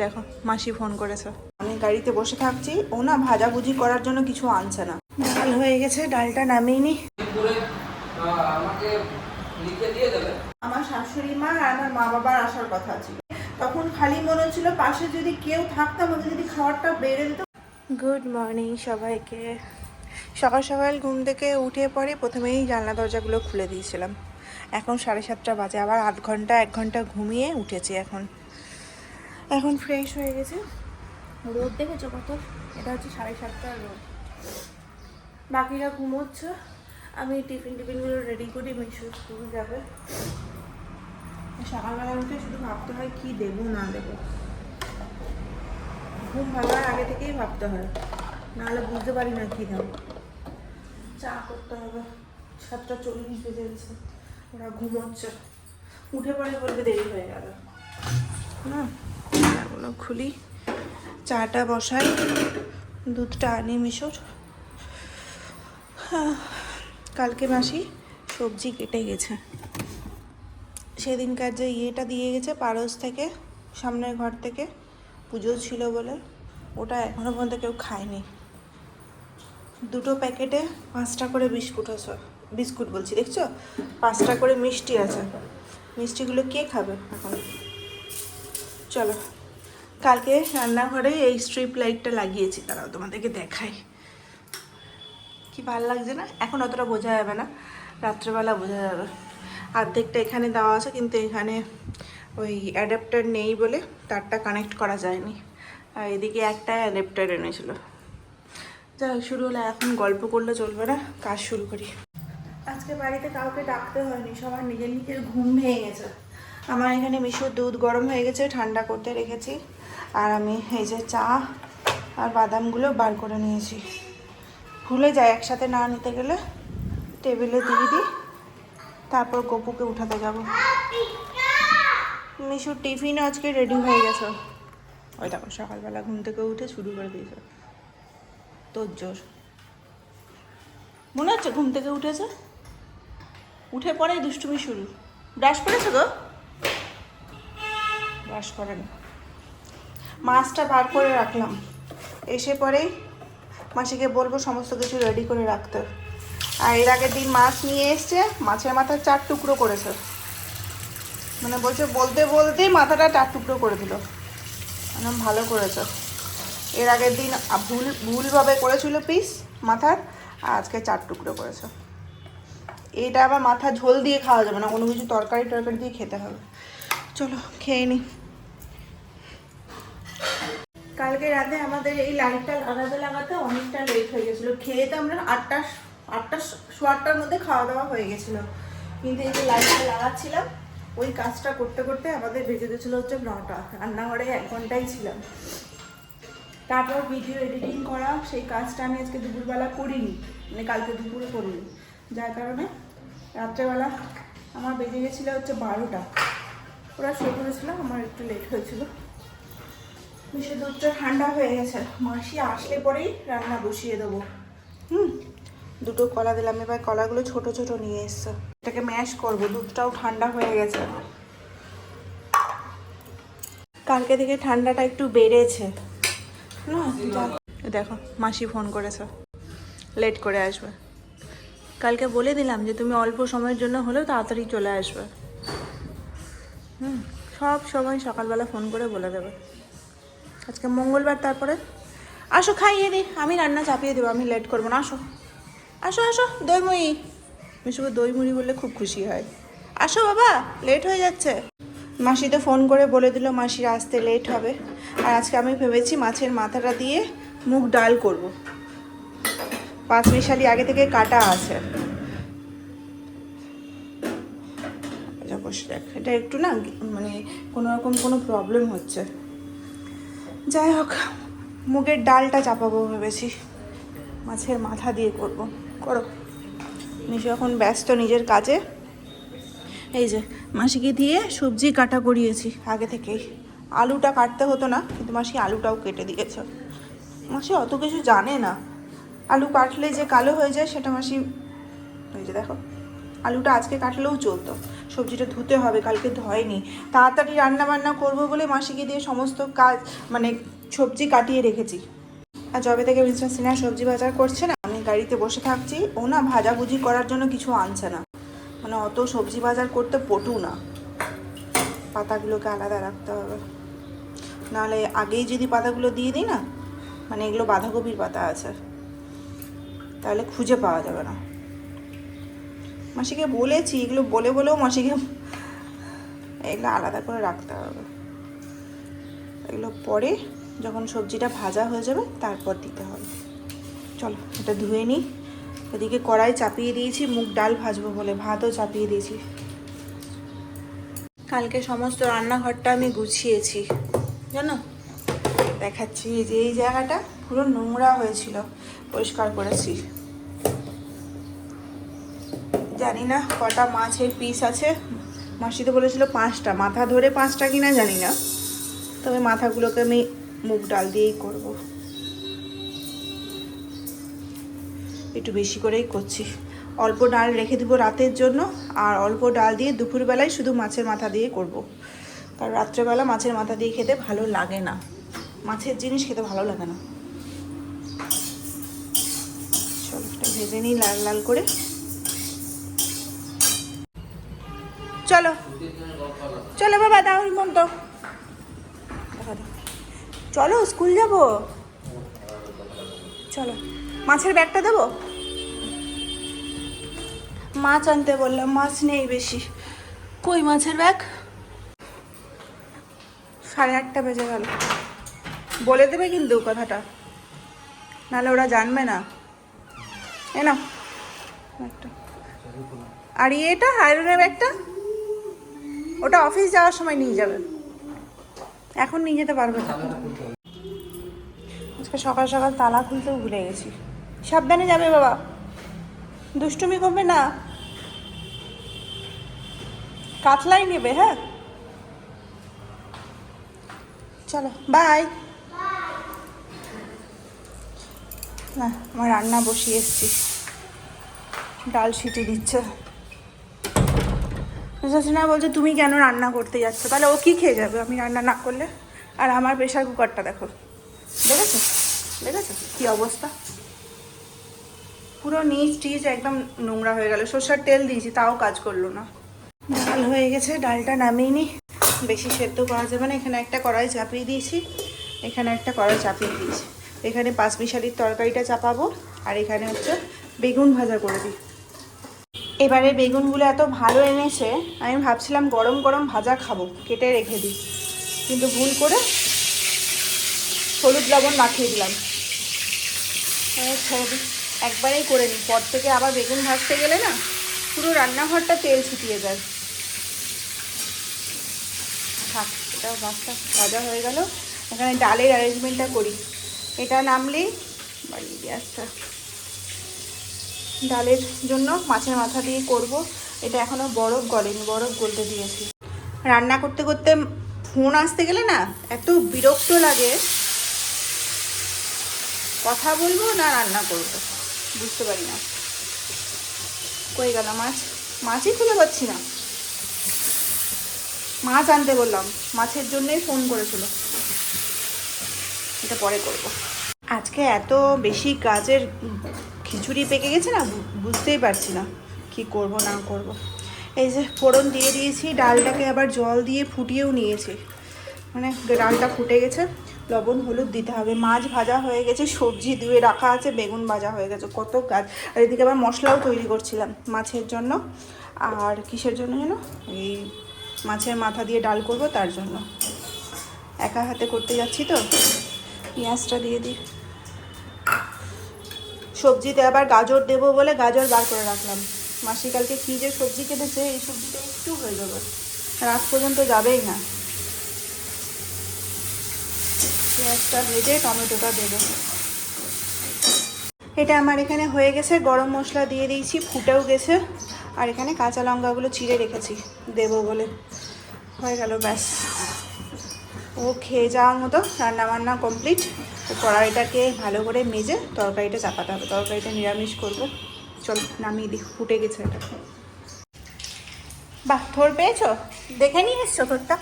দেখো মাসি ফোন করেছে। আমি গাড়িতে বসে থাকছি ও না ভাজাভুজি করার জন্য কিছু আনছে না। ডাল হয়ে গেছে ডালটা নামিয়ে নি। আমাকে আমার শাশুড়ি মা আর আমার মা বাবার আসার কথা ছিল। তখন খালি মনে হচ্ছিল পাশে যদি কেউ থাকতাম ওদের যদি খাবারটা বেড়ে দিত গুড মর্নিং সবাইকে। সকাল সকাল ঘুম থেকে উঠে পরে প্রথমেই জানলা দরজাগুলো খুলে দিয়েছিলাম। এখন সাড়ে সাতটা বাজে আবার আধ ঘণ্টা এক ঘণ্টা ঘুমিয়ে উঠেছি এখন। এখন ফ্রেশ হয়ে গেছে। রোদ দেখেছ কত? এটা হচ্ছে সাড়ে সাতটার রোদ। বাকিরা ঘুমোচ্ছে। আমি টিফিন টিফিনগুলো রেডি করি, মিশু স্কুল যাবে। সকালবেলা উঠে শুধু ভাবতে হয়, কি দেবো, না দেবো। ঘুম ভাঙার আগে থেকেই ভাবতে হয়। নাহলে বুঝতে পারি না কী দেবো চা করতে হবে। সাতটা চল্লিশ বেজে গেছে ওরা ঘুমোচ্ছে। উঠে পড়ে বলবে দেরি হয়ে গেল। না এগুলো খুলি। চাটা বসাই দুধটা আনি মিশোর। হ্যাঁ, কালকে মাসি সবজি কেটে গেছে। সেদিনকার যে ইয়েটা দিয়ে গেছে পারস থেকে সামনের ঘর থেকে পুজো ছিল বলে ওটা এখনও পর্যন্ত কেউ খায়নি। দুটো প্যাকেটে পাঁচটা করে বিস্কুট আছে বিস্কুট বলছি দেখছ? পাঁচটা করে মিষ্টি আছে। মিষ্টিগুলো কে খাবে এখন? চলো। কালকে রান্নাঘরে এই স্ট্রিপ লাইটটা লাগিয়েছি তারাও তোমাদেরকে দেখাই। কি ভালো লাগছে না? এখন অতটা বোঝা যাবে না রাত্রেবেলা বোঝা যাবে। অর্ধেকটা এখানে দেওয়া আছে কিন্তু এখানে ওই অ্যাডাপ্টার নেই বলে তারটা কানেক্ট করা যায়নি। আর এদিকে একটা অ্যাডাপ্টার এনেছিল। হোক, শুরু হলে এখন গল্প করলে চলবে না কাজ শুরু করি। আজকে বাড়িতে কাউকে ডাকতে হয়নি সবার নিজের নিজের ঘুম ভেঙে গেছে। আমার এখানে মিশুর দুধ গরম হয়ে গেছে ঠান্ডা করতে রেখেছি। আর আমি এই যে চা আর বাদামগুলো বার করে নিয়েছি। ভুলে যায় একসাথে না নিতে গেলে টেবিলে দিয়ে দিই, তারপর গপুকে উঠাতে যাব। মিশুর টিফিন আজকে রেডি হয়ে গেছে। ওই দেখো, সকালবেলা ঘুম থেকে উঠে শুরু করে দিয়েছে। তোর জোর। মনে হচ্ছে ঘুম থেকে উঠেছে? উঠে পরেই দুষ্টুমি শুরু। ব্রাশ করেছ তো ব্রাশ করে না মাছটা বার করে রাখলাম। এসে পরেই মাসিকে বলব সমস্ত কিছু রেডি করে রাখতে। আর এর আগের দিন মাছ নিয়ে এসছে, মাছের মাথা চার টুকরো করেছে। মানে বলছে, বলতে বলতেই মাথাটা চার টুকরো করে দিল। মানে ভালো করেছে। এর আগের দিন ভুল, ভুলভাবে করেছিল পিস মাথার, আর আজকে চার টুকরো করেছে। এইটা আবার মাথা ঝোল দিয়ে খাওয়া যাবে না, কোনো কিছু তরকারি টরকারি দিয়ে খেতে হবে। চলো, খেয়ে নিই কালকে রাতে আমাদের এই লাইটটা লাগাতে লাগাতে অনেকটা লেট হয়ে গেছিল। খেয়ে তো আমরা আটটা আটটা সোয়া আটটার মধ্যে খাওয়া দাওয়া হয়ে গেছিল। কিন্তু এই যে লাইটটা লাগাচ্ছিলাম, ওই কাজটা করতে করতে আমাদের বেজে গেছিল হচ্ছে নটা। রান্নাঘরে এক ঘন্টাই ছিলাম। তারপর ভিডিও এডিটিং করা, সেই কাজটা আমি আজকে দুপুরবেলা করিনি মানে কালকে দুপুরে করিনি। যার কারণে রাত্রেবেলা আমার বেজে গেছিল হচ্ছে বারোটা। ওরা শুয়ে পড়েছিল, আমার একটু লেট হয়েছিল। মিশে দুধটা ঠান্ডা হয়ে গেছে। মাসি আসলে পরেই রান্না বসিয়ে দেবো। হুম, দুটো কলা দিলাম। এবার কলাগুলো ছোট ছোট নিয়ে এসছে। এটাকে ম্যাশ করব। দুধটাও ঠান্ডা হয়ে গেছে। কালকে থেকে ঠান্ডাটা একটু বেড়েছে। না। দেখো, মাসি ফোন করেছে। লেট করে আসবে। কালকে বলে দিলাম যে তুমি অল্প সময়ের জন্য হলেও তাড়াতাড়ি চলে আসবে। হুম, সব সময় সকালবেলা ফোন করে বলে দেবে। আজকে মঙ্গলবার, তারপরে? আসো, খাইয়ে দিই। আমি রান্না চাপিয়ে দেবো, আমি লেট করব না, আসো। আসো আসো দই মুড়ি মিশুকে দই মুড়ি বললে খুব খুশি হয়। আসো বাবা লেট হয়ে যাচ্ছে। মাসি তো ফোন করে বলে দিল মাসির আসতে লেট হবে। আর আজকে আমি ভেবেছি মাছের মাথাটা দিয়ে মুখ ডাল করব। পাঁচ মিশালি আগে থেকে কাটা আছে। বসে দেখ, এটা একটু না মানে কোনো রকম কোনো প্রবলেম হচ্ছে। যাই হোক, মুগের ডালটা চাপাবো ভেবেছি। মাছের মাথা দিয়ে করব। করো। নিশু এখন ব্যস্ত নিজের কাজে। এই যে, মাসিকে দিয়ে সবজি কাটা করিয়েছি আগে থেকেই। আলুটা কাটতে হতো না, কিন্তু মাসি আলুটাও কেটে দিয়েছে। মাসি অত কিছু জানে না। আলু কাটলে যে কালো হয়ে যায়, সেটা মাসি ওই যে দেখো, আলুটা আজকে কাটলেও চলতো। সবজিটা ধুতে হবে, কালকে ধোয়নি। তাড়াতাড়ি রান্না বান্না করব বলে মাসিকে দিয়ে সমস্ত কাজ মানে সবজি কাটিয়ে রেখেছি। আর যবে থেকে মিস্টার সিনহা সবজি বাজার করছে না, আমি গাড়িতে বসে থাকছি, ও না ভাজাভুজি করার জন্য কিছু আনছে না। মানে অত সবজি বাজার করতে পটু না। পাতাগুলোকে আলাদা রাখতে হবে। নাহলে আগেই যদি পাতাগুলো দিয়ে দিই না মানে এগুলো বাঁধাকপির পাতা আছে, তাহলে খুঁজে পাওয়া যাবে না। মাসিকে বলেছি, এগুলো বলে বলেও মাসিকে এগুলো আলাদা করে রাখতে হবে। এগুলো পরে যখন সবজিটা ভাজা হয়ে যাবে, তারপর দিতে হবে। চলো, এটা ধুয়ে নিই। এদিকে কড়াই চাপিয়ে দিয়েছি, মুগ ডাল ভাজবো বলে, ভাতও চাপিয়ে দিয়েছি। কালকে সমস্ত রান্নাঘরটা আমি গুছিয়েছি, জানো? দেখাচ্ছি যে, এই জায়গাটা পুরো নোংরা হয়েছিল, পরিষ্কার করেছি। জানি না, কটা মাছের পিস আছে। মাসি তো বলেছিল পাঁচটা, মাথা ধরে পাঁচটা কিনা জানি না। তবে মাথাগুলোকে আমি মুগ ডাল দিয়েই করব। একটু বেশি করেই করছি। অল্প ডাল রেখে দিব রাতের জন্য, আর অল্প ডাল দিয়ে দুপুরবেলায় শুধু মাছের মাথা দিয়ে করব। কারণ রাত্রেবেলা মাছের মাথা দিয়ে খেতে ভালো লাগে না। মাছের জিনিস খেতে ভালো লাগে না। চলো ভেজে নিই লাল লাল করে। চলো। চলো বাবা, দাও তো চলো, স্কুল যাব। চলো, মাছের ব্যাগটা দেবো? মাছ আনতে বললাম, মাছ নেই বেশি। কই মাছের ব্যাগ? সাড়ে আটটা বেজে গেল। বলে দেবে কিন্তু কথাটা। নাহলে ওরা জানবে না। এ না একটা আর এটা আয়রনের ব্যাগটা? ওটা অফিস যাওয়ার সময় নিয়ে যাবেন এখন নিয়ে যেতে পারবে আজকে সকাল সকাল তালা খুলতেও ভুলে গেছি। সাবধানে যাবে বাবা। দুষ্টুমি করবে না। কাতলাই নেবে হ্যাঁ? চলো বাই না, আমার রান্না বসিয়ে এসছি। ডাল সিটি দিচ্ছে। শাশুনা বলছে, তুমি কেন রান্না করতে যাচ্ছ? তাহলে ও কি খেয়ে যাবে? আমি রান্না না করলে? আর আমার প্রেশার কুকারটা দেখো। দেখেছ? দেখেছ? কি অবস্থা? পুরো নিচ টিচ একদম নোংরা হয়ে গেল। সর্ষার তেল দিয়েছি, তাও কাজ করল না। ডাল হয়ে গেছে, ডালটা নামিয়ে নি। বেশি সেদ্ধ করা যাবে না। এখানে একটা কড়াই চাপিয়ে দিয়েছি। এখানে একটা কড়াই চাপিয়ে দিয়েছি। এখানে পাঁচ মিশালির তরকারিটা চাপাবো। আর এখানে হচ্ছে বেগুন ভাজা করে দিই। এবারে বেগুনগুলো এত ভালো এনেছে, আমি ভাবছিলাম গরম গরম ভাজা খাব, কেটে রেখে দিই। কিন্তু ভুল করে হলুদ লবণ মাখিয়ে দিলাম। এবার ছেড়ে একবারেই করে নিই। পর থেকে আবার বেগুন ভাজতে গেলে না, পুরো রান্নাঘরটা তেল ছিটিয়ে যায়। থাক, এটাও ভাতটা ভাজা হয়ে গেল। এখানে ডালের অ্যারেঞ্জমেন্টটা করি। এটা নামলেই বাড়িয়ে গ্যাসটা ডালের জন্য মাছের মাথা দিয়ে করব। এটা এখনও বরফ গলেনি, বরফ গলতে দিয়েছি। রান্না করতে করতে ফোন আসতে গেলে না এত বিরক্ত লাগে। কথা বলব না রান্না করব? বুঝতে পারি না। কই গেল মাছ? মাছই খুঁজে পাচ্ছি না। মাছ আনতে বললাম, মাছের জন্যই ফোন করেছিল। এটা পরে করব। আজকে এত বেশি গাছের খিচুড়ি পেকে গেছে না বুঝতেই পারছি না কি করব, না করব। এই যে ফোড়ন দিয়ে দিয়েছি, ডালটাকে আবার জল দিয়ে ফুটিয়েও নিয়েছি। মানে ডালটা ফুটে গেছে, লবণ, হলুদ দিতে হবে। মাছ ভাজা হয়ে গেছে, সবজি ধুয়ে রাখা আছে, বেগুন ভাজা হয়ে গেছে, কত কাজ। আর এদিকে আবার মশলাও তৈরি করছিলাম মাছের জন্য। আর কিসের জন্য যেন? এই মাছের মাথা দিয়ে ডাল করব তার জন্য। একা হাতে করতে যাচ্ছি তো? পেঁয়াজটা দিয়ে দিই। সবজিতে আবার গাজর দেবো বলে গাজর বার করে রাখলাম। মাসি কালকে কী যে সবজি কেটেছে, এই সবজিটা একটু হয়ে যাবে। রাত পর্যন্ত যাবেই না। পেঁয়াজটা ভেজে টমেটোটা দেবো। এটা আমার এখানে হয়ে গেছে, গরম মশলা দিয়ে দিয়েছি, ফুটেও গেছে। আর এখানে কাঁচা লঙ্কাগুলো চিড়ে রেখেছি, দেবো বলে। হয়ে গেল, ব্যাস। ও খেয়ে যাওয়ার মতো রান্না বান্না কমপ্লিট কড়াইটাকে ভালো করে মেজে তরকারিটা চাপাতে হবে। তরকারিটা নিরামিষ করব। চল, নামিয়ে দিই। ফুটে গেছে এটা। বাহ, থোর পেয়েছ? দেখে নিয়ে এসছো তোরটা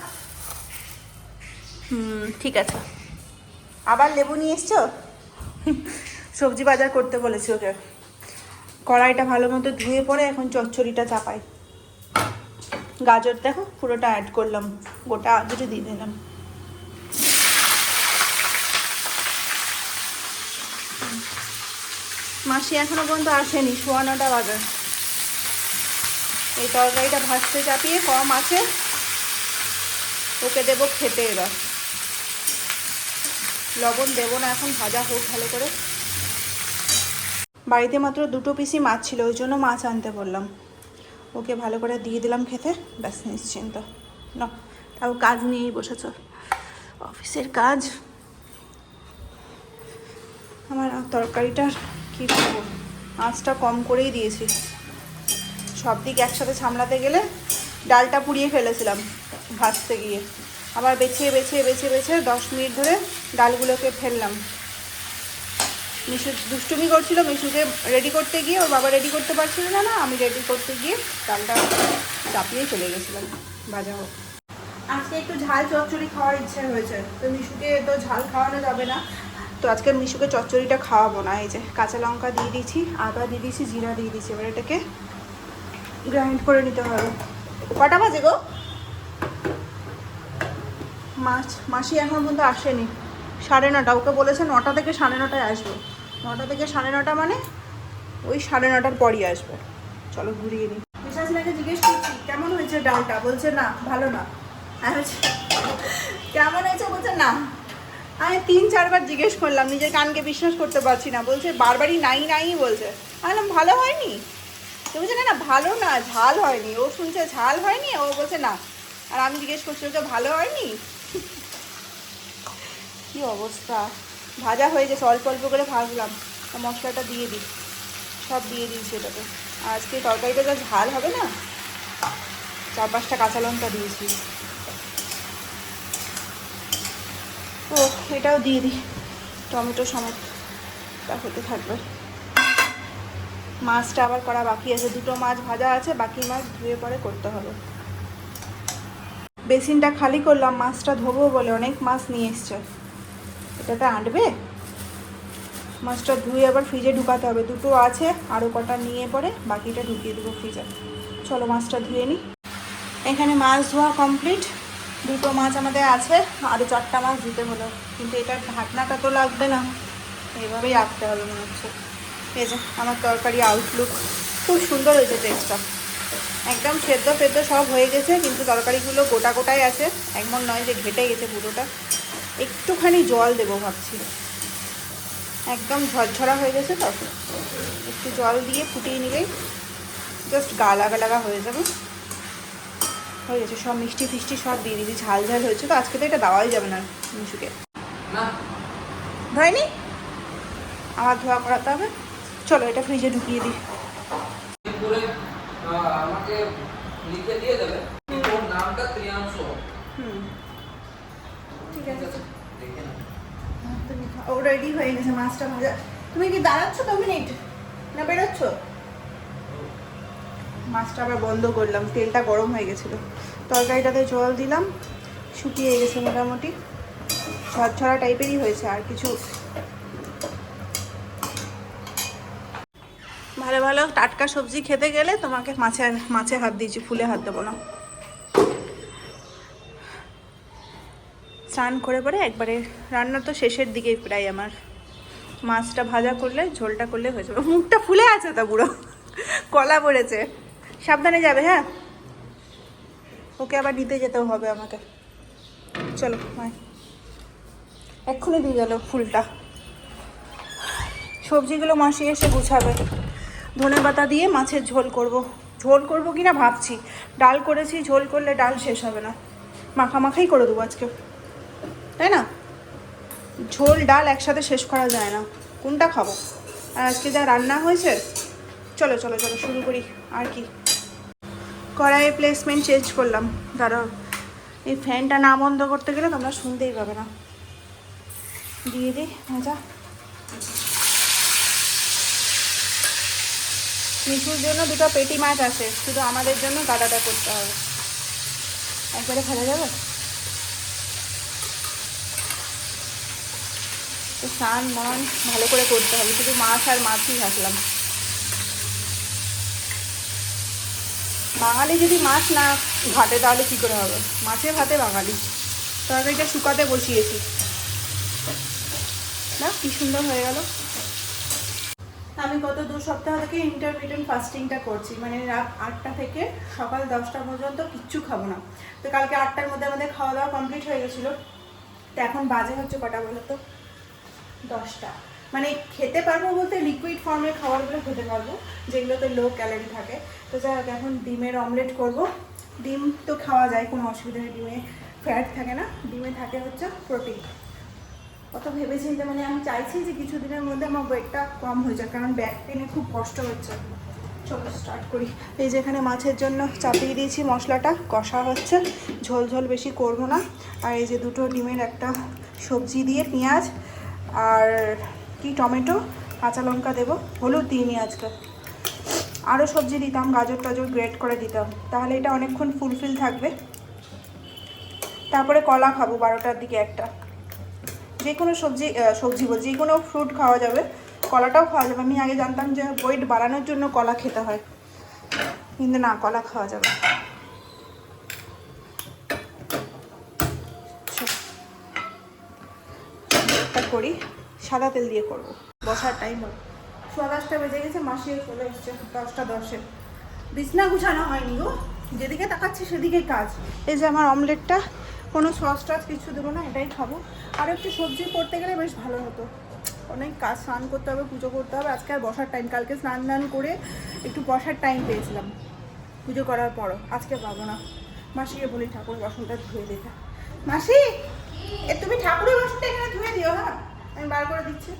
হুম, ঠিক আছে। আবার লেবু নিয়ে এসছো? সবজি বাজার করতে বলেছি ওকে। কড়াইটা ভালো মতো ধুয়ে পরে এখন চচ্চড়িটা চাপাই। গাজর দেখো, পুরোটা অ্যাড করলাম। গোটা আজুরে দিয়ে দিলাম। মাসি এখনও পর্যন্ত আসেনি, সোয়া নটা বাজার এই তরকারিটা ভাজতে চাপিয়ে কম আছে, ওকে দেবো খেতে এবার। লবণ দেবো না এখন, ভাজা হোক ভালো করে। বাড়িতে মাত্র দুটো পিসি মাছ ছিল, ওই জন্য মাছ আনতে বললাম। ওকে ভালো করে দিয়ে দিলাম খেতে, ব্যাস নিশ্চিন্ত। না তাও কাজ নিয়েই বসেছ। অফিসের কাজ। আমার তরকারিটার কী করব আঁচটা কম করেই দিয়েছি। সব দিক একসাথে সামলাতে গেলে ডালটা পুড়িয়ে ফেলেছিলাম ভাজতে গিয়ে। আবার বেছিয়ে বেছিয়ে বেছে বেছে দশ মিনিট ধরে ডালগুলোকে ফেললাম। মিশু দুষ্টুমি করছিল, মিশুকে রেডি করতে গিয়ে, ওর বাবা রেডি করতে পারছিল না না, আমি রেডি করতে গিয়ে ডালটা চাপিয়ে চলে গেছিলাম। ভাজা হোক। আজকে একটু ঝাল চচ্চড়ি খাওয়ার ইচ্ছে হয়েছে। তো মিশুকে তো ঝাল খাওয়ানো যাবে না। তো আজকে মিশুকে চচ্চড়িটা খাওয়াবো না, এই যে কাঁচা লঙ্কা দিয়ে দিয়েছি, আদা দিয়ে দিয়েছি, জিরা দিয়ে দিয়েছি, এবার এটাকে গ্রাইন্ড করে নিতে হবে। কটা বাজে গো? মাছ, মাসি এখন পর্যন্ত আসেনি। সাড়ে নটা, ওকে বলেছে নটা থেকে সাড়ে নটায় আসবে। নটা থেকে সাড়ে নটা মানে ওই সাড়ে নটার পরই আসবে। চলো ঘুরিয়ে নিই। বিশ্বাসনাকে জিজ্ঞেস করছি, কেমন হয়েছে ডালটা? বলছে, না, ভালো না। কেমন হয়েছে? বলছে, না। আমি তিন, চারবার জিজ্ঞেস করলাম, নিজের কানকে বিশ্বাস করতে পারছি না, বলছে, বারবারই নাই নাই বলছে। আমি ভালো হয়নি? তো বলছে, না না, ভালো না, ঝাল হয়নি। ও শুনছে, ঝাল হয়নি? ও বলছে, না। আর আমি জিজ্ঞেস করছি ওকে ভালো হয়নি? কি অবস্থা? ভাজা হয়ে অল্প অল্প করে ভাজলাম। মশলাটা দিয়ে দিই। সব দিয়ে দিয়েছি এটাতে। আজকে তরকারিটা যা ঝাল হবে না, চার পাঁচটা কাঁচা লঙ্কা দিয়েছি। ও, এটাও দিয়ে দিই। টমেটো সমেত তা হতে থাকবে। মাছটা আবার করা বাকি আছে। দুটো মাছ ভাজা আছে, বাকি মাছ ধুয়ে পরে করতে হবে। বেসিনটা খালি করলাম, মাছটা ধোবো বলে অনেক মাছ নিয়ে এসছে। এটাতে আঁটবে? মাছটা ধুয়ে আবার ফ্রিজে ঢুকাতে হবে। দুটো আছে আরও কটা নিয়ে পরে বাকিটা ঢুকিয়ে দেবো ফ্রিজে। চলো মাছটা ধুয়ে নিই এখানে মাছ ধোয়া কমপ্লিট। দুটো মাছ আমাদের আছে আরও চারটা মাছ দিতে হলো। কিন্তু এটার ঢাকনাটা তো লাগবে না এইভাবেই আঁকতে হবে মনে হচ্ছে। এই যে, আমার তরকারি আউটলুক খুব সুন্দর হয়েছে টেস্টটা একদম সেদ্ধ ফেদ্ধ সব হয়ে গেছে, কিন্তু তরকারিগুলো গোটা গোটাই আছে। এমন নয় যে ঘেটে গেছে পুরোটা। একটুখানি জল দেবো ভাবছি। একদম ঝরঝরা হয়ে গেছে তো। একটু জল দিয়ে ফুটিয়ে নিলেই জাস্ট গা লাগা লাগা হয়ে যাবে। হয়ে গেছে। সব মিষ্টি ফিষ্টি সব দিয়ে দিবি ঝাল ঝাল হয়েছে তো আজকে তো এটা দেওয়াই যাবে না মিশুকে। না। হয়নি আবার ধোয়া করাতে হবে। চলো এটা ফ্রিজে ঢুকিয়ে দিই। আমাকে লিখে দিয়ে দেবে। ওর নামটা ত্রিয়াংশু হুম। ঠিক আছে। খাও। ও রেডি হয়ে গেছে মাছটা ভাজা। তুমি কি দাঁড়াচ্ছ দু মিনিট না বেরোচ্ছ? মাছটা আবার বন্ধ করলাম, তেলটা গরম হয়ে গেছিল। তরকারিটাতে জল দিলাম, শুকিয়ে গেছে মোটামুটি। ঝরঝরা টাইপেরই হয়েছে আর কিছু। ভালো ভালো, টাটকা সবজি খেতে গেলে তোমাকে মাছে মাছে হাত দিয়েছি ফুলে হাত দেবো না। স্নান করে পরে একবারে রান্না তো শেষের দিকেই প্রায় আমার। মাছটা ভাজা করলে, ঝোলটা করলে হয়ে যাবে। মুখটা ফুলে আছে তো পুরো। কলা পড়েছে। সাবধানে যাবে হ্যাঁ? ওকে আবার নিতে যেতেও হবে আমাকে। চলো, বাই। এক্ষুনি দিয়ে গেল ফুলটা। সবজিগুলো মাসি এসে গুছাবে। ধনে পাতা দিয়ে মাছের ঝোল করব। ঝোল করব কি না ভাবছি। ডাল করেছি, ঝোল করলে ডাল শেষ হবে না। মাখা মাখাই করে দেবো আজকে। তাই না? ঝোল, ডাল একসাথে শেষ করা যায় না। কোনটা খাব? আর আজকে যা রান্না হয়েছে? চলো চলো চলো, শুরু করি। আর কি? কড়াইয়ে প্লেসমেন্ট চেঞ্জ করলাম। দাঁড়াও এই ফ্যানটা না বন্ধ করতে গেলে তোমরা শুনতেই পাবে না। দিয়ে দিই ভাজা মিশুর জন্য দুটো পেটি মাছ আছে, শুধু আমাদের জন্য কাটাটা করতে হবে। একবারে ফেলে যাবে তো স্নান, মন ভালো করে করতে হবে, শুধু মাছ আর মাছই থাকলাম বাঙালি যদি মাছ না ঘাটে, তাহলে কী করে হবে? মাছে ভাতে বাঙালি। তরকারিটা শুকাতে বসিয়েছি। না, কি সুন্দর হয়ে গেল। আমি গত দু সপ্তাহ থেকে ইন্টারমিডিয়েন্ট ফাস্টিংটা করছি। মানে রাত আটটা থেকে সকাল দশটা পর্যন্ত কিচ্ছু খাব না। তো কালকে আটটার মধ্যে আমাদের খাওয়া দাওয়া কমপ্লিট হয়ে গেছিল। তো এখন বাজে হচ্ছে কটা বলো তো দশটা। মানে খেতে পারব বলতে লিকুইড ফর্মে খাবারগুলো খেতে পারব, যেগুলোতে লো ক্যালোরি থাকে। তো যাই হোক, এখন ডিমের অমলেট করব। ডিম তো খাওয়া যায়, কোনো অসুবিধা নেই। ডিমে ফ্যাট থাকে না, ডিমে থাকে হচ্ছে প্রোটিন কত ভেবেচিন্তে মানে আমি চাইছি যে কিছুদিনের মধ্যে আমার ওয়েটটা কম হয়ে যাক, কারণ ব্যাক পেনে খুব কষ্ট হচ্ছে। চলো স্টার্ট করি। এই যে এখানে মাছের জন্য চাপিয়ে দিয়েছি মশলাটা, কষা হচ্ছে। ঝোল ঝোল বেশি করব না। আর এই যে দুটো ডিমের একটা সবজি দিয়ে পেঁয়াজ আর কি টমেটো? কাঁচা লঙ্কা দেবো। হলুদ দিইনি আজকে। আরও সবজি দিতাম, গাজর টাজর গ্রেট করে দিতাম। তাহলে এটা অনেকক্ষণ ফুলফিল থাকবে। তারপরে কলা খাব, বারোটার দিকে একটা। যে কোনো সবজি সবজি বল যে কোনো ফ্রুট খাওয়া যাবে। কলাটাও খাওয়া যাবে। আমি আগে জানতাম যে ওয়েট বাড়ানোর জন্য কলা খেতে হয়। কিন্তু না, কলা খাওয়া যাবে সাদা তেল দিয়ে করব। বসার টাইম হবে সোয়া দশটা বেজে গেছে, মাসি চলে এসছে দশটা দশে। বিছনা গুছানো হয়নি গো। যেদিকে তাকাচ্ছি সেদিকে কাজ। এই যে আমার অমলেটটা, কোনো সস টস কিছু দেবো না, এটাই খাব। আর একটু সবজি করতে গেলে বেশ ভালো হতো। অনেক কাজ, স্নান করতে হবে, পুজো করতে হবে। আজকে আর বসার টাইম কালকে স্নান দান করে একটু বসার টাইম পেয়েছিলাম। পুজো করার পরও, আজকে পাবো না। মাসিকে বলি, ঠাকুর বাসনটা ধুয়ে দিতে মাসি, এ তুমি ঠাকুরের বাসনটা এখানে ধুয়ে দিও হ্যাঁ? আমি বার করে দিচ্ছি।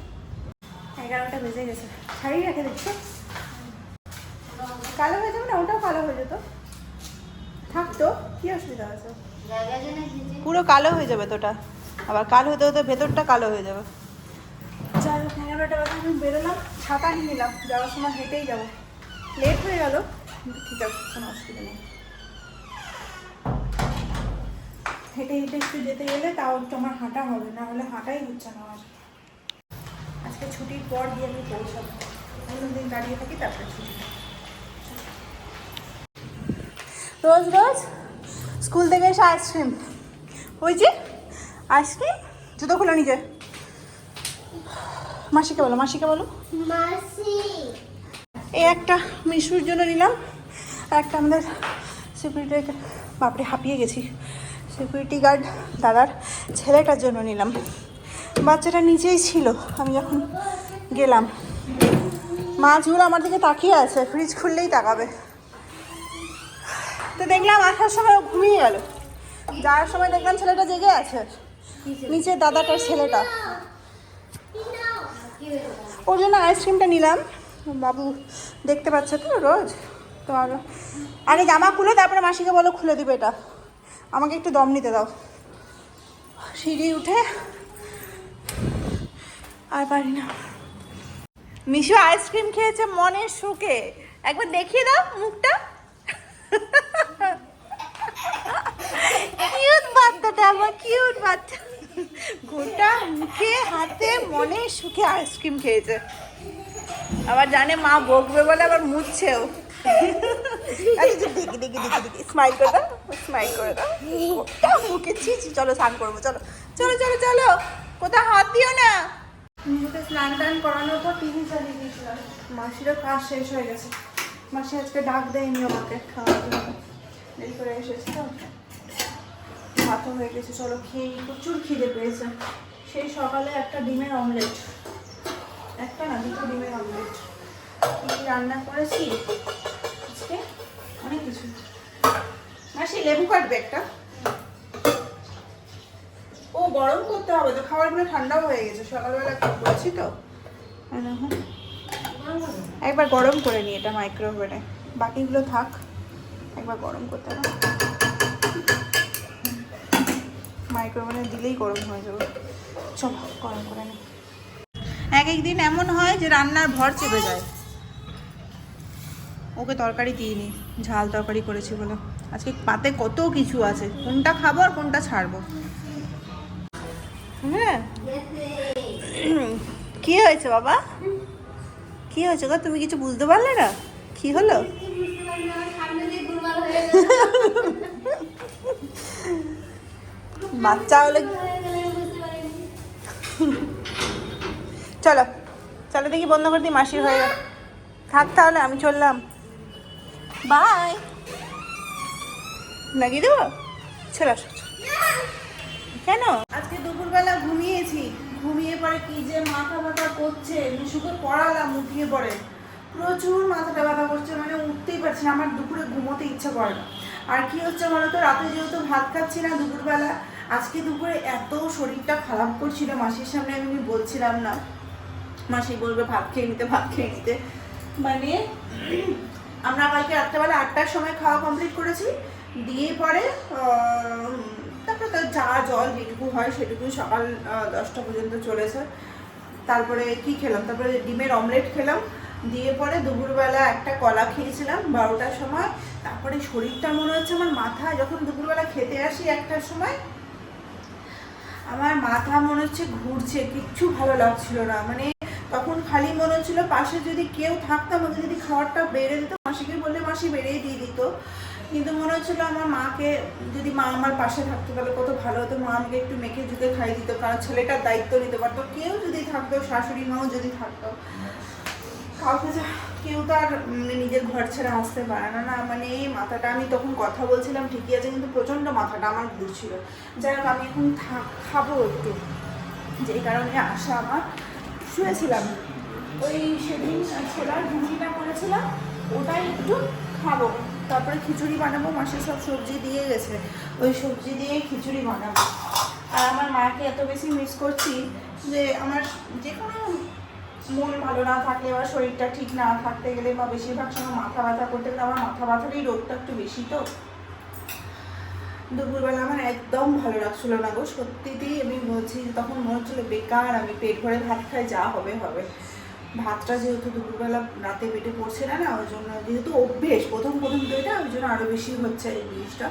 এগারোটা বেজে গেছে। শাড়ি রেখে দিচ্ছ। কালো হয়ে যাবে না? ওটাও কালো হয়ে যেত। থাকতো কি অসুবিধা আছে পুরো কালো হয়ে যাবে তোটা আবার কালো হতে হতে ভেতরটা কালো হয়ে যাবে। যাই হোক, এগারোটা বাজে আমি বেরোলাম। ছাতা নিয়ে নিলাম। যাওয়ার সময় হেঁটেই যাব। লেট হয়ে গেল, কিন্তু ঠিক আছে, কোনো অসুবিধা নেই। হেঁটে হেঁটে একটু যেতে গেলে তাও আমার হাঁটা হবে, না হলে হাঁটাই হচ্ছে না আমার আজকে ছুটির পর গিয়ে আমি পৌঁছাবো। অন্যদিন দাঁড়িয়ে থাকি তারপরে ছুটি রোজ রোজ? স্কুল থেকে এসে আইসক্রিম? ওই যে আইসক্রিম? জুতো খুলে নিজে। মাসিকে বলো মাসিকে বলো। মাসি। এই একটা মিশুর জন্য নিলাম আর একটা আমাদের সিকিউরিটি বাপরে হাঁপিয়ে গেছি। সিকিউরিটি গার্ড দাদার ছেলেটার জন্য নিলাম। বাচ্চাটা নিচেই ছিল। আমি যখন গেলাম মাছগুলো আমার দিকে তাকিয়ে আছে ফ্রিজ খুললেই তাকাবে। তো দেখলাম আসার সময় ঘুমিয়ে গেল। যাওয়ার সময় দেখলাম ছেলেটা জেগে আছে নিচে দাদাটার ছেলেটা। ওর জন্য আইসক্রিমটা নিলাম। বাবু দেখতে পাচ্ছে তো রোজ। তো আর আগে জামা খুলে, তারপরে মাসিকে বলো খুলে দিবে এটা। আমাকে একটু দম নিতে দাও। সিঁড়ি উঠে আর পারি না। মিশু আইসক্রিম খেয়েছে মনের সুখে। একবার দেখিয়ে দাও মুখটা। কিউট বাচ্চাটা, আমার কিউট বাচ্চা। গোটা মুখে, হাতে মনের সুখে আইসক্রিম খেয়েছে। আবার জানে মা বকবে বলে আবার মুছছেও। যে দেখি দেখি দেখি দেখি। স্মাইল করে দাও স্মাইল করে দাও। মুখে ছি, চলো, স্নান করব, চলো। চলো চলো চলো। কোথাও হাত দিও না। নিজেকে স্নান টান করানোর পর টিভি চালিয়ে দিয়েছিলাম মাসিরও কাজ শেষ হয়ে গেছে। মাসি আজকে ডাক দেয়নি আমাকে, খাওয়ার জন্য। দেরি করে এসেছে তো। ভাতও হয়ে গেছে, চলো খেয়ে প্রচুর খিদে পেয়েছে। সেই সকালে একটা ডিমের অমলেট একটা না, দুটো ডিমের অমলেট রান্না করেছি? আজকে অনেক কিছু। মাসি, লেবু কাটবে একটা? গরম করতে হবে, তো খাবারগুলো ঠান্ডাও হয়ে গেছে, সকালবেলা করেছি তো। একবার গরম করে নিই এটা মাইক্রোওভেনে বাকিগুলো থাক, একবার গরম করতে হবে। মাইক্রোওভেনে দিলেই গরম হয়ে যাবে। চলো, গরম করে নিই এক এক দিন এমন হয় যে রান্নার ভর চেপে যায়। ওকে তরকারি দিইনি, ঝাল তরকারি করেছি বলে। আজকে পাতে কত কিছু আছে, কোনটা খাব আর কোনটা ছাড়বো? হ্যাঁ। কি হয়েছে বাবা? কি হয়েছে গো? তুমি কিছু বুঝতে পারলে না? কি হলো? বাচ্চা হলে চলো চলো দেখি বন্ধ করে দিই মাসির হয়ে থাক তাহলে, আমি চললাম। বাই লাগিয়ে দেবো? চলো। কেন? আজকে দুপুরবেলা ঘুমিয়েছি। ঘুমিয়ে পরে কি যে মাথা ব্যথা করছে মিশুকে পড়ালাম উঠিয়ে পড়ে প্রচুর মাথাটা ব্যথা করছে মানে উঠতেই পারছি আমার দুপুরে ঘুমোতে ইচ্ছা করে না। আর কি হচ্ছে বলো তো, রাতে যেহেতু ভাত খাচ্ছি না দুপুরবেলা, আজকে দুপুরে এত শরীরটা খারাপ করছিল, মাসির সামনে আমি বলছিলাম না। মাসি বলবে ভাত খেয়ে নিতে, ভাত খেয়ে নিতে। মানে আমরা কালকে রাত্রেবেলা আটটার সময় খাওয়া কমপ্লিট করেছি, দিয়ে পরে তারপরে তার চা জল যেটুকু হয় সেটুকু সকাল দশটা পর্যন্ত চলেছে। তারপরে কি খেলাম? তারপরে ডিমের অমলেট খেলাম। দিয়ে পরে দুপুরবেলা একটা কলা খেয়েছিলাম বারোটার সময়। তারপরে শরীরটা মনে হচ্ছে আমার মাথা, যখন দুপুরবেলা খেতে আসি একটার সময়, আমার মাথা মনে হচ্ছে ঘুরছে, কিচ্ছু ভালো লাগছিল না। মানে তখন খালি মনে হচ্ছিল পাশে যদি কেউ থাকতো, আমাকে যদি খাবারটা বেড়ে দিত, মাসিকে বললে মাসি বেড়েই দিয়ে দিত। কিন্তু মনে হচ্ছিল আমার মাকে যদি মা আমার পাশে থাকতো, তাহলে কত ভালো হতো। মা আমাকে একটু মেখে ঝুঁকে খাইয়ে দিত, কারণ ছেলেটার দায়িত্ব নিতে পারতো। কেউ যদি থাকতো, শাশুড়ি মাও যদি থাকতো। কাউকে কেউ তো আর নিজের ঘর ছেড়ে আসতে পারে না। না মানে এই মাথাটা, আমি তখন কথা বলছিলাম, ঠিকই আছে, কিন্তু প্রচণ্ড মাথাটা আমার ঘুরছিল যাই হোক, আমি এখন খাব একটু। যেই কারণে আসা আমার শুয়েছিলাম। ওই সেদিন ছোলার ঘুগনিটা করেছিলাম ওটাই একটু খাব। তারপরে খিচুড়ি বানাবো, মাসে সব সবজি দিয়ে গেছে। ওই সবজি দিয়ে খিচুড়ি বানাবো। আর আমার মাকে এত বেশি মিস করছি যে আমার যে কোনো মন ভালো না থাকলে বা শরীরটা ঠিক না থাকতে গেলে বা বেশিরভাগ সময় মাথা ব্যথা করতে গেলে আমার মাথা ব্যথার এই রোগটা একটু বেশি তো। দুপুরবেলা আমার একদম ভালো লাগছিল না গো। সত্যিতেই আমি বলছি, তখন মনে হচ্ছিল, বেকার, আমি পেট ভরে ভাত খাই, যা হবে হবে। ভাতটা যেহেতু দুপুরবেলা রাতে পেটে পড়ছে না না, ওই জন্য যেহেতু অভ্যেস, প্রথম প্রথম তো এটা, ওই জন্য আরও বেশি হচ্ছে এই জিনিসটা।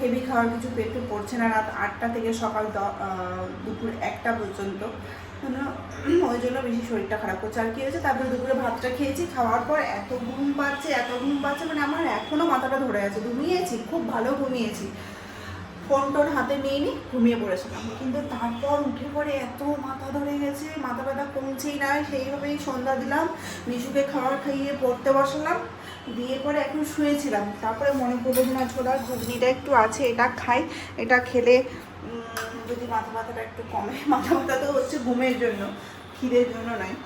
হেভি খাওয়ার কিছু পেটে পড়ছে না, রাত আটটা থেকে সকাল দুপুর একটা পর্যন্ত। মানে ওই জন্য বেশি শরীরটা খারাপ করছে। আর কি হয়েছে, তারপরে দুপুরে ভাতটা খেয়েছি, খাওয়ার পর এত ঘুম পাচ্ছে, এত ঘুম পাচ্ছে মানে আমার এখনও মাথাটা ধরে আছে। ঘুমিয়েছি, খুব ভালো ঘুমিয়েছি। ফোন টোন হাতে নিয়ে নি ঘুমিয়ে পড়েছিলাম। কিন্তু তারপর উঠে পড়ে এত মাথা ধরে গেছে, মাথা ব্যথা কমছেই না, সেইভাবেই সন্ধ্যা দিলাম মিশুকে খাবার খাইয়ে পড়তে বসালাম, দিয়ে পরে এখন শুয়েছিলাম। তারপরে মনে যে না ছোলার ঘুগনিটা একটু আছে, এটা খাই, এটা খেলে যদি মাথা ব্যথাটা একটু কমে, মাথা ব্যথা তো হচ্ছে ঘুমের জন্য, খিদের জন্য নয়।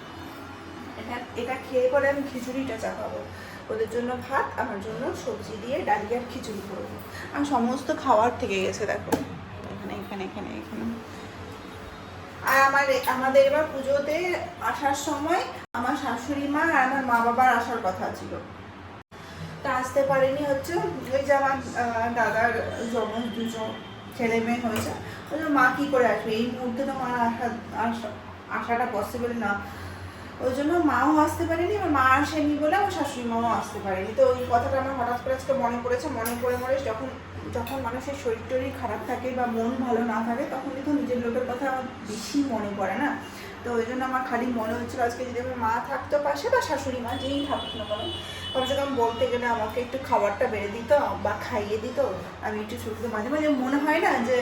এটা এটা খেয়ে পরে আমি খিচুড়িটা চাপাবো। ওদের জন্য ভাত, আমার জন্য সবজি দিয়ে ডালিয়ার খিচুড়ি করব। আর সমস্ত খাওয়ার থেকে গেছে দেখো। এখানে এখানে এখানে এখানে। আর আমার আমাদের এবার পুজোতে আসার সময় আমার শাশুড়ি মা আর আমার মা বাবার আসার কথা ছিল। তা আসতে পারেনি হচ্ছে ওই যে আমার দাদার জমজ দুজন ছেলে মেয়ে হয়েছে। ওই মা কী করে আসবে? এই মুহূর্তে তো আসা আসা, আসাটা পসিবল না। ওই জন্য মাও আসতে পারেনি আমার মা আসেনি বলে আমার শাশুড়ি মাও আসতে পারেনি। তো ওই কথাটা আমার হঠাৎ করে আজকে মনে পড়েছে, মনে পড়ে মনে যখন যখন মানুষের শরীর টরীর খারাপ থাকে বা মন ভালো না থাকে, তখন কিন্তু নিজের লোকের কথা আমার বেশি মনে পড়ে না। তো ওই জন্য আমার খালি মনে হচ্ছিল আজকে যদি আমার মা থাকতো পাশে বা শাশুড়ি মা যেই থাকতো না কেন কমসে কম বলতে গেলে আমাকে একটু খাবারটা বেড়ে দিত বা খাইয়ে দিত। আমি একটু ছোটো, মাঝে মাঝে মনে হয় না যে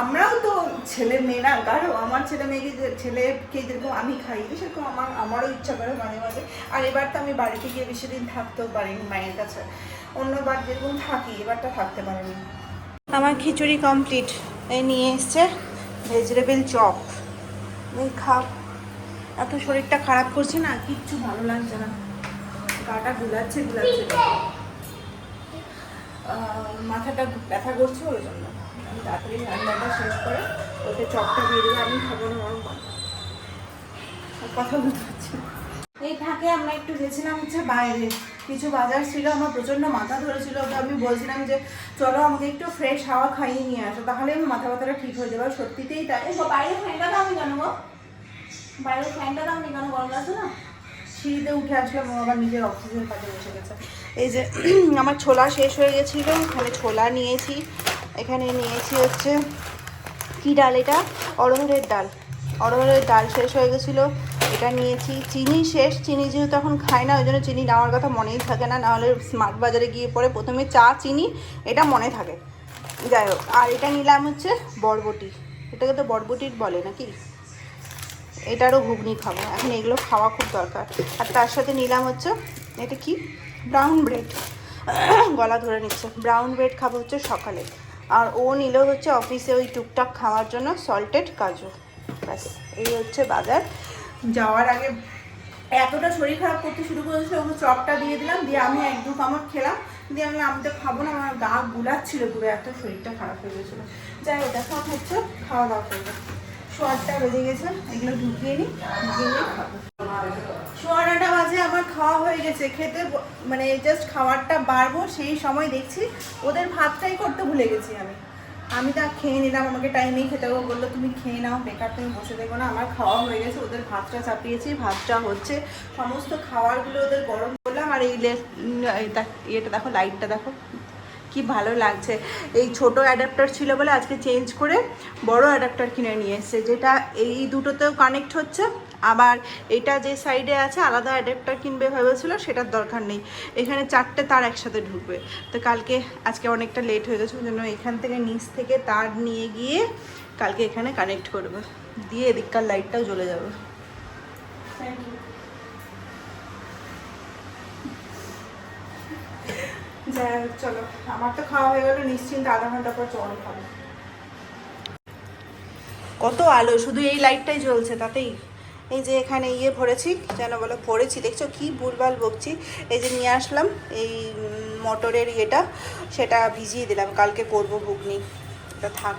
আমরাও তো ছেলে মেয়ে না কারও আমার ছেলে মেয়েকে যে ছেলেকে যেরকম আমি খাই সেরকম আমার আমারও ইচ্ছা করে মাঝে মাঝে। আর এবার তো আমি বাড়িতে গিয়ে বেশি দিন থাকতেও পারিনি মায়ের কাছে। অন্যবার যেরকম থাকি এবারটা থাকতে পারিনি। আমার খিচুড়ি কমপ্লিট এই নিয়ে এসছে ভেজিটেবল চপ এই খাও। এত শরীরটা খারাপ করছে না কিচ্ছু ভালো লাগছে না। গাটা গুলাচ্ছে গুলাচ্ছে। মাথাটা ব্যথা করছে ওই জন্য। তাড়াতাড়ি রান্নাটা শেষ করে ওতে চপটা দিয়ে দিলে আমি খাব না আমার। কথা বলতে পারছি এই ফাঁকে আমরা একটু গেছিলাম হচ্ছে বাইরে। কিছু বাজার ছিল আমার প্রচণ্ড মাথা ধরেছিল তো আমি বলছিলাম যে চলো আমাকে একটু ফ্রেশ হাওয়া খাইয়ে নিয়ে আসো তাহলে আমি মাথা ব্যথাটা ঠিক হয়ে যাবে। সত্যিতেই তাই। এই বাইরে ফ্যানটা দাও আমি কেন গো? বাইরে ফ্যানটা দাও আমি কেন? গরম লাগছে না? সিঁড়িতে উঠে আসলাম ও আবার নিজের অফিসের কাজে বসে গেছে। এই যে আমার ছোলা শেষ হয়ে গেছিল এখানে ছোলা নিয়েছি। এখানে নিয়েছি হচ্ছে কি ডাল এটা? অরহরের ডাল। অরহরের ডাল শেষ হয়ে গেছিল। এটা নিয়েছি। চিনি শেষ। চিনি যেহেতু এখন খাই না, ওই জন্য চিনি নেওয়ার কথা মনেই থাকে না। নাহলে স্মার্ট বাজারে গিয়ে পরে প্রথমে চা, চিনি, এটা মনে থাকে। যাই হোক, আর এটা নিলাম হচ্ছে বরবটি। এটাকে তো বরবটির বলে নাকি? এটারও ঘুগনি খাব। এখন এগুলো খাওয়া খুব দরকার। আর তার সাথে নিলাম হচ্ছে, এটা কি? Brown bread. গলা ধরে নিচ্ছে। ব্রাউন ব্রেড খাব হচ্ছে সকালে। আর ও নিল হচ্ছে অফিসে ওই টুকটাক খাওয়ার জন্য সল্টেড কাজু। ব্যাস, এই হচ্ছে বাজার। যাওয়ার আগে এতটা শরীর খারাপ করতে শুরু করেছে ওকে চপটা দিয়ে দিলাম, দিয়ে আমি এক দু কামড় খেলাম। দিয়ে আমি আমি তো খাব না, আমার গা গুলাচ্ছিল পুরো, এত শরীরটা খারাপ হয়ে গেছিল। যাই হোক, দেখা হচ্ছে, খাওয়া দাওয়া করব। সোয়ারটা বেজে গেছে, এগুলো ঢুকিয়ে নিই ঢুকিয়ে নিয়ে বাজে আমার খাওয়া হয়ে গেছে, খেতে মানে জাস্ট খাবারটা বাড়বো সেই সময় দেখছি ওদের ভাতটাই করতে ভুলে গেছি আমি। আমি তা খেয়ে নিলাম, আমাকে টাইমেই খেতে হবে। বলল, তুমি খেয়ে নাও, বেকার তুমি বসে দেখো না, আমার খাওয়া হয়ে গেছে, ওদের ভাতটা চাপিয়েছি, ভাতটা হচ্ছে সমস্ত খাবারগুলো ওদের গরম করলাম, আর এই ইয়েটা দেখো লাইটটা দেখো কি ভালো লাগছে। এই ছোট অ্যাডাপ্টার ছিল বলে আজকে চেঞ্জ করে বড় অ্যাডাপ্টার কিনে নিয়ে এসেছে, যেটা এই দুটোতেও কানেক্ট হচ্ছে। আবার এটা যে সাইডে আছে, আলাদা অ্যাডাপ্টার কিনবে ভেবেছিল, সেটার দরকার নেই। এখানে চারটে তার একসাথে ঢুকবে। তো কালকে, আজকে অনেকটা লেট হয়ে গেছে, ওই জন্য এখান থেকে নিচ থেকে তার নিয়ে গিয়ে কালকে এখানে কানেক্ট করবে। দিয়ে এদিককার লাইটটাও জ্বলে যাবে। থ্যাংক ইউ চলো। আমার তো খাওয়া হয়ে গেল, নিশ্চিন্ত আধা ঘণ্টা পর জল খাব। কত আলো, শুধু এই লাইটটাই জ্বলছে তাতেই। এই যে এখানে ইয়ে ভরেছি, যেন বলো ভরেছি দেখছ কি ভুলভাল বকছি? এই যে নিয়ে আসলাম, এই মোটরের ইয়েটা, সেটা ভিজিয়ে দিলাম। কালকে করব ঘুগনি। এটা থাক।